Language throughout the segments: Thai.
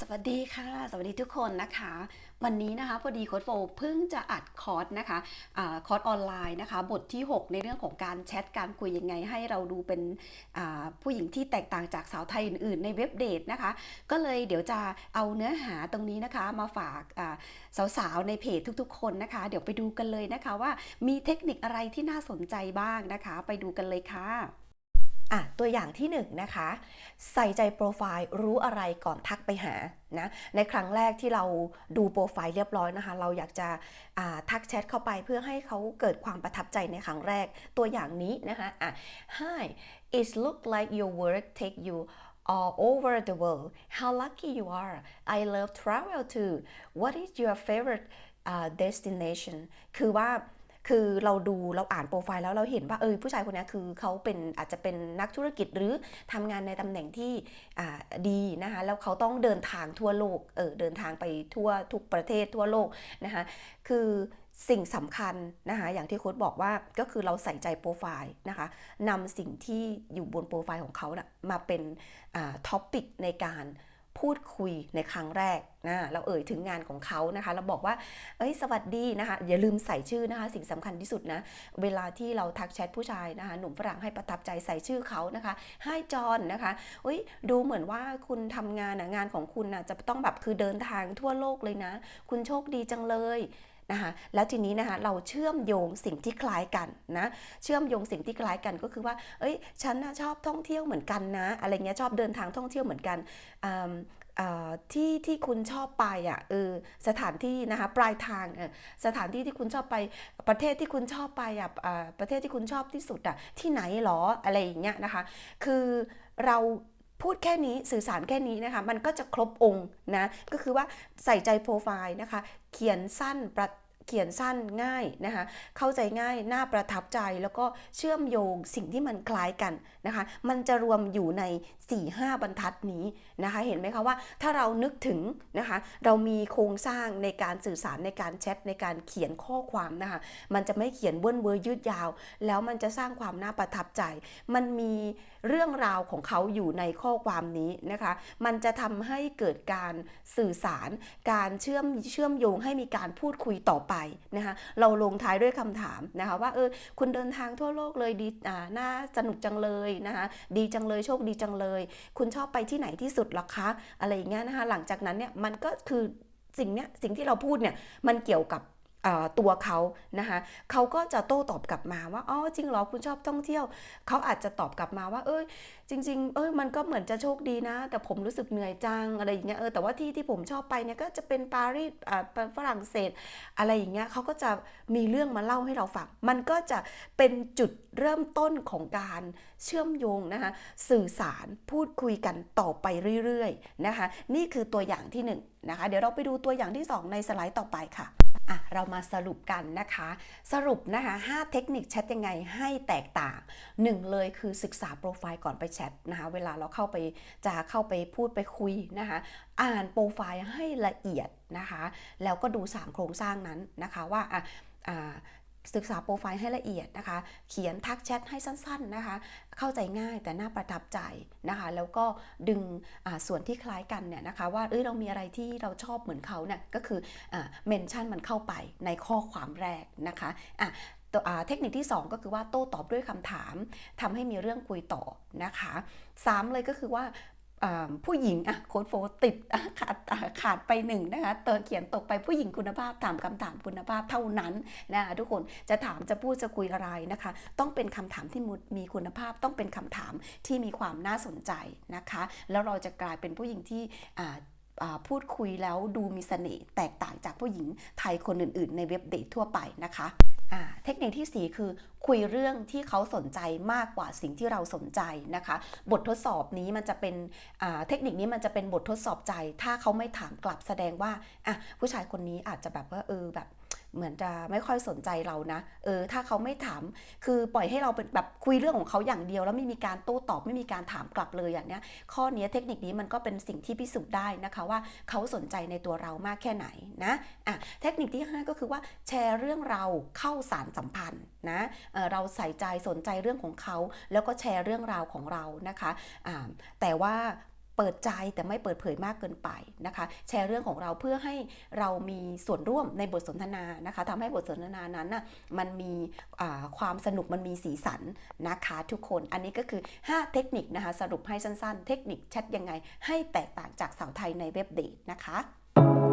สวัสดีค่ะ สวัสดีทุกคนนะคะ วันนี้นะคะพอดีโค้ดโฟเพิ่งจะอัดคอร์สนะคะอาคอร์สออนไลน์นะคะ บทที่ 6 ในเรื่องของการแชทการคุยยังไง ให้เราดูเป็นผู้หญิงที่แตกต่างจากสาวไทยอื่นๆ ในเว็บเดทนะคะ ก็เลยเดี๋ยวจะเอาเนื้อหาตรงนี้นะคะ มาฝากสาวๆในเพจทุกๆ คนนะคะ เดี๋ยวไปดูกันเลยนะคะว่ามีเทคนิคอะไรที่น่าสนใจบ้างนะคะ ไปดูกันเลยค่ะ อะตัวอย่างที่1นงนะคะ ใส่ใจโปรไฟล์รู้อะไรก่อนทักไปหานะในครั้งแรกที่เราดูโปรไฟล์เรียบร้อยนะคะ เราอยากจะทักแชทเข้าไปเพื่อให้เขาเกิดความประทับใจในครั้งแรกตัวอย่างนี้นะคะอะ Hi it look like your work take you all over the world how lucky you are I love travel too what is your favorite uh, destination คือว่า คือเราดูเราอ่านโปรไฟล์แล้วเราเห็นว่าเออผู้ชายคนนี้คือเขาเป็นอาจจะเป็นนักธุรกิจหรือทำงานในตำแหน่งที่ดีนะคะแล้วเขาต้องเดินทางทั่วโลกเออเดินทางไปทั่วทุกประเทศทั่วโลกนะคะคือสิ่งสำคัญนะคะอย่างที่โค้ดบอกว่าก็คือเราใส่ใจโปรไฟล์นะคะนำสิ่งที่อยู่บนโปรไฟล์ของเขานะมาเป็นท็อปิกในการ พูดคุยในครั้งแรกนะเราเอ่ยถึงงานของเขานะคะ เราบอกว่าเอ้ยสวัสดีนะคะ อย่าลืมใส่ชื่อนะคะ สิ่งสำคัญที่สุดนะ เวลาที่เราทักแชทผู้ชายนะคะ หนุ่มฝรั่งให้ประทับใจใส่ชื่อเขานะคะให้จอนนะคะเอ้ยดูเหมือนว่าคุณทำงานนะงานของคุณนะจะต้องแบบคือเดินทางทั่วโลกเลยนะ คุณโชคดีจังเลย นะคะแล้วทีนี้นะคะเราเชื่อมโยงสิ่งที่คล้ายกันนะเชื่อมโยงสิ่งที่คล้ายกันก็คือว่า เอ้ยฉันนะชอบท่องเที่ยวเหมือนกันนะ อะไรเงี้ยชอบเดินทางท่องเที่ยวเหมือนกันที่ที่คุณชอบไปอะเออสถานที่นะคะปลายทางสถานที่ที่คุณชอบไปประเทศที่คุณชอบไปอะประเทศที่คุณชอบที่สุดอะที่ไหนหรออะไรอย่างเงี้ยนะคะ คือเรา พูดแค่นี้สื่อสารแค่นี้นะคะ มันก็จะครบองค์นะ ก็คือว่าใส่ใจโปรไฟล์นะคะ เขียนสั้นประ เขียนสั้นง่ายนะคะ เข้าใจง่ายน่าประทับใจแล้วก็เชื่อมโยงสิ่งที่มันคล้ายกันนะคะ มันจะรวมอยู่ใน 4-5 บรรทัดนี้นะคะ เห็นไหมคะว่าถ้าเรานึกถึงนะคะ เรามีโครงสร้างในการสื่อสารในการแชทในการเขียนข้อความนะคะ มันจะไม่เขียนเว้นเวอร์ยืดยาว แล้วมันจะสร้างความน่าประทับใจ มันมีเรื่องราวของเขาอยู่ในข้อความนี้นะคะ มันจะทำให้เกิดการสื่อสาร การเชื่อมเชื่อมโยงให้มีการพูดคุยต่อไปนะคะเราลงท้ายด้วยคำถามนะคะว่าเออคุณเดินทางทั่วโลกเลยดีอ่าน่าสนุกจังเลยนะคะดีจังเลยโชคดีจังเลย คุณชอบไปที่ไหนที่สุดหรอคะ อะไรอย่างเงี้ยนะคะหลังจากนั้นเนี่ยมันก็คือสิ่งเนี้ยสิ่งที่เราพูดเนี่ยมันเกี่ยวกับ ตัวเขานะคะเขาก็จะโต้ตอบกลับมาว่าอ๋อจริงเหรอคุณชอบท่องเที่ยวเขาอาจจะตอบกลับมาว่า เอ้ยจริง ๆ เอ้ยมันก็เหมือนจะโชคดีนะ แต่ผมรู้สึกเหนื่อยจังอะไรอย่างเงี้ยเออแต่ว่าที่ที่ผมชอบไปเนี่ยก็จะเป็นปารีสอ่าฝรั่งเศส อะไรอย่างเงี้ยเขาก็จะมีเรื่องมาเล่าให้เราฟังมันก็จะเป็นจุดเริ่มต้นของการเชื่อมโยงนะคะสื่อสารพูดคุยกันต่อไปเรื่อยๆนะคะนี่คือตัวอย่างที่หนึ่ง นะคะ เดี๋ยวเราไปดูตัวอย่างที่สองในสไลด์ต่อไปค่ะอะ เรามาสรุปกันนะคะ สรุปนะคะ5เทคนิคแชทยังไงให้แตกต่างหนึ่งเลยคือศึกษาโปรไฟล์ก่อนไปแชทนะคะ เวลาเราเข้าไปจะเข้าไปพูดไปคุยนะคะ อ่านโปรไฟล์ให้ละเอียดนะคะ แล้วก็ดู 3 โครงสร้างนั้นนะคะว่าอะอ่า ศึกษาโปรไฟล์ให้ละเอียดนะคะ เขียนทักแชทให้สั้นๆนะคะ เข้าใจง่ายแต่น่าประทับใจนะคะ แล้วก็ดึงส่วนที่คล้ายกันเนี่ยนะคะ ว่าเอ้ยเรามีอะไรที่เราชอบเหมือนเขาเนี่ยก็คือเมนชั่นมันเข้าไปในข้อความแรกนะคะอะตัวอ่าเทคนิคที่ 2 ก็คือว่าโต้ตอบด้วยคำถามทำให้มีเรื่องคุยต่อนะคะ 3 เลยก็คือว่า ผู้หญิงอะโค้ดโฟติดขาดขาดไปหนึ่งนะคะเตอเขียนตกไปผู้หญิงคุณภาพถามคำถามคุณภาพเท่านั้นนะคะทุกคนจะถามจะพูดจะคุยอะไรนะคะ ต้องเป็นคำถามที่มีคุณภาพต้องเป็นคำถามที่มีความน่าสนใจนะคะ แล้วเราจะกลายเป็นผู้หญิงที่ พูดคุยแล้วดูมีเสน่ห์แตกต่างจากผู้หญิงไทยคนอื่นๆ ในเว็บเดททั่วไปนะคะเทคนิคที่ 4 คือคุยเรื่องที่เขาสนใจมากกว่าสิ่งที่เราสนใจนะคะ บททดสอบนี้มันจะเป็นเทคนิคนี้มันจะเป็นบททดสอบใจ ถ้าเขาไม่ถามกลับแสดงว่าผู้ชายคนนี้อาจจะแบบว่าเออแบบ เหมือนจะไม่ค่อยสนใจเรานะ เออ ถ้าเขาไม่ถาม คือปล่อยให้เราเป็นแบบคุยเรื่องของเขาอย่างเดียว แล้วไม่มีการโต้ตอบไม่มีการถามกลับเลยอย่างเนี้ย ข้อนี้เทคนิคนี้มันก็เป็นสิ่งที่พิสูจน์ได้นะคะว่าเขาสนใจในตัวเรามากแค่ไหนนะ อะ เทคนิคที่ 5 ก็คือว่าแชร์เรื่องเราเข้าสารสัมพันธ์นะเเราใส่ใจสนใจเรื่องของเขา แล้วก็แชร์เรื่องราวของเรานะคะ อ่า แต่ว่า เปิดใจแต่ไม่เปิดเผยมากเกินไปนะคะ แชร์เรื่องของเราเพื่อให้เรามีส่วนร่วมในบทสนทนานะคะทำให้บทสนทนานั้นน่ะมันมีความสนุกมันมีสีสันนะคะทุกคน อันนี้ก็คือ 5 เทคนิคนะคะสรุปให้สั้นๆ เทคนิคแชทยังไงให้แตกต่างจากสาวไทยในเว็บเดทนะคะ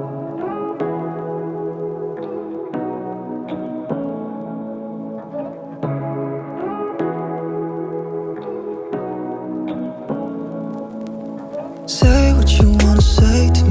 say to